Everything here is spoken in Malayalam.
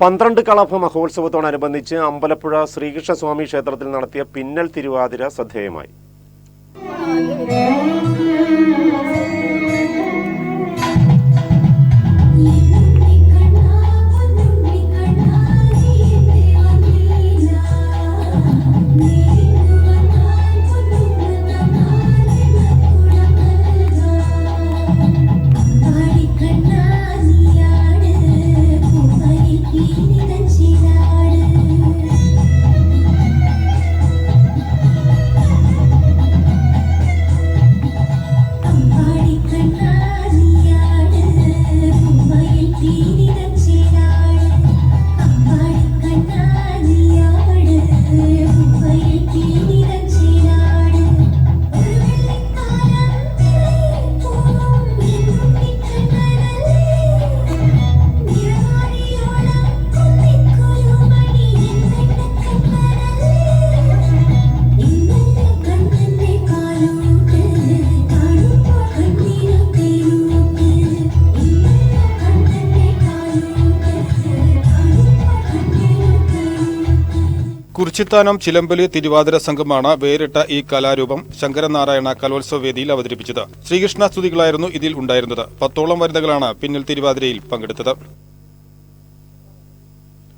പന്ത്രണ്ട് കളഭ മഹോത്സവത്തോടനുബന്ധിച്ച് അമ്പലപ്പുഴ ശ്രീകൃഷ്ണസ്വാമി ക്ഷേത്രത്തിൽ നടത്തിയ പിന്നൽ തിരുവാതിര ശ്രദ്ധേയമായി. കുറിച്ചിത്താനം ചിലമ്പലി തിരുവാതിര സംഘമാണ് വേറിട്ട ഈ കലാരൂപം ശങ്കരനാരായണ കലോത്സവ വേദിയിൽ അവതരിപ്പിച്ചത്. ശ്രീകൃഷ്ണ സ്തുതികളായിരുന്നു ഇതിൽ ഉണ്ടായിരുന്നത്. പത്തോളം വനിതകളാണ് പിന്നിൽ തിരുവാതിരയിൽ പങ്കെടുത്തത്.